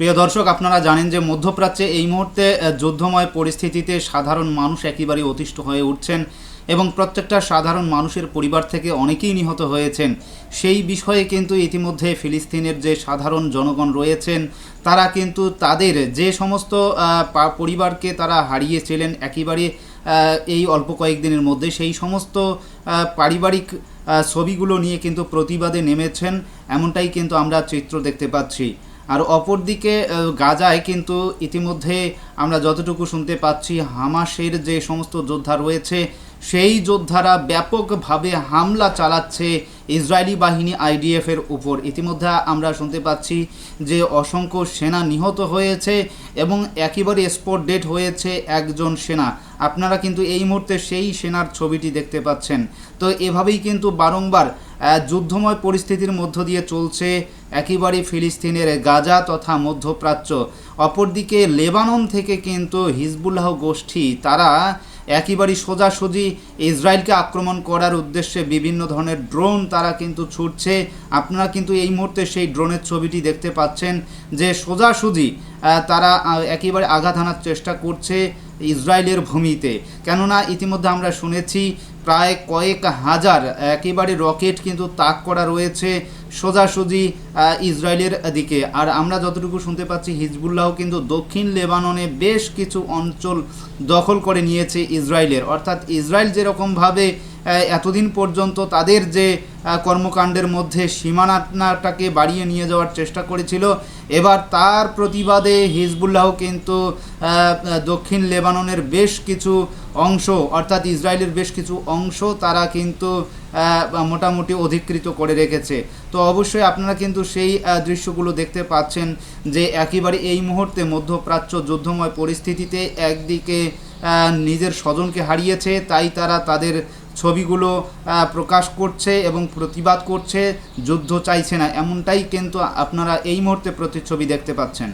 প্রিয় দর্শক, আপনারা জানেন যে মধ্যপ্রাচ্যে এই মুহূর্তে যুদ্ধময় পরিস্থিতিতে সাধারণ মানুষ একেবারে অতিষ্ঠ হয়ে উঠছেন এবং প্রত্যেকটা সাধারণ মানুষের পরিবার থেকে অনেকেই নিহত হয়েছেন। সেই বিষয়ে কিন্তু ইতিমধ্যে ফিলিস্তিনের যে সাধারণ জনগণ রয়েছেন, তারা কিন্তু তাদের যে সমস্ত পরিবারকে তারা হারিয়েছিলেন একেবারে এই অল্প কয়েকদিনের মধ্যে, সেই সমস্ত পারিবারিক ছবিগুলো নিয়ে কিন্তু প্রতিবাদে নেমেছেন। এমনটাই কিন্তু আমরা চিত্র দেখতে পাচ্ছি। আর অপরদিকে গাজায় কিন্তু ইতিমধ্যে আমরা যতটুকু শুনতে পাচ্ছি, হামাসের যে সমস্ত যোদ্ধা রয়েছে, সেই যোদ্ধারা ব্যাপকভাবে হামলা চালাচ্ছে ইসরায়েলি বাহিনী আইডিএফ এর উপর। ইতিমধ্যে আমরা শুনতে পাচ্ছি যে অসংখ্য সেনা নিহত হয়েছে এবং একেবারে স্পট ডেট হয়েছে একজন সেনা। আপনারা কিন্তু এই মুহূর্তে সেই সেনার ছবিটি দেখতে পাচ্ছেন। তো এভাবেই কিন্তু বারংবার যুদ্ধময় পরিস্থিতির মধ্য দিয়ে চলছে একেবারে ফিলিস্তিনের গাজা তথা মধ্যপ্রাচ্য। অপরদিকে লেবানন থেকে কিন্তু হিজবুল্লাহ গোষ্ঠী, তারা একেবারেই সোজাসুজি ইসরায়েলকে আক্রমণ করার উদ্দেশ্যে বিভিন্ন ধরনের ড্রোন তারা কিন্তু ছুটছে। আপনারা কিন্তু এই মুহূর্তে সেই ড্রোনের ছবিটি দেখতে পাচ্ছেন যে সোজাসুজি তারা একেবারে আঘাত হানার চেষ্টা করছে ইসরায়েলের ভূমিতে। কেননা ইতিমধ্যে আমরা শুনেছি প্রায় কয়েক হাজার একেবারে রকেট কিন্তু তাক করা রয়েছে। সোজাসুজি ইসরায়েলের দিকে। আর আমরা যতটুকু শুনতে পাচ্ছি হিজবুল্লাহ কিন্তু দক্ষিণ লেবাননে বেশ কিছু অঞ্চল দখল করে নিয়েছে ইসরায়েলের। অর্থাৎ ইসরায়েল যেরকমভাবে এতদিন পর্যন্ত তাদের যে কর্মকাণ্ডের মধ্যে সীমানাটাকে বাড়িয়ে নিয়ে যাওয়ার চেষ্টা করেছিল, এবার তার প্রতিবাদে হিজবুল্লাহ কিন্তু দক্ষিণ লেবাননের বেশ কিছু অংশ, অর্থাৎ ইসরায়েলের বেশ কিছু অংশ, তারা কিন্তু মোটামুটি অধিকৃত করে রেখেছে। তো অবশ্যই আপনারা কিন্তু সেই দৃশ্যগুলো দেখতে পাচ্ছেন যে একেবারে এই মুহূর্তে মধ্যপ্রাচ্য যুদ্ধময় পরিস্থিতিতে একদিকে নিজের স্বজনকে হারিয়েছে, তাই তারা তাদের ছবিগুলো প্রকাশ করছে এবং প্রতিবাদ করছে। যুদ্ধ চাইছে না, এমনটাই কিন্তু আপনারা এই মুহূর্তে প্রতিচ্ছবি দেখতে পাচ্ছেন।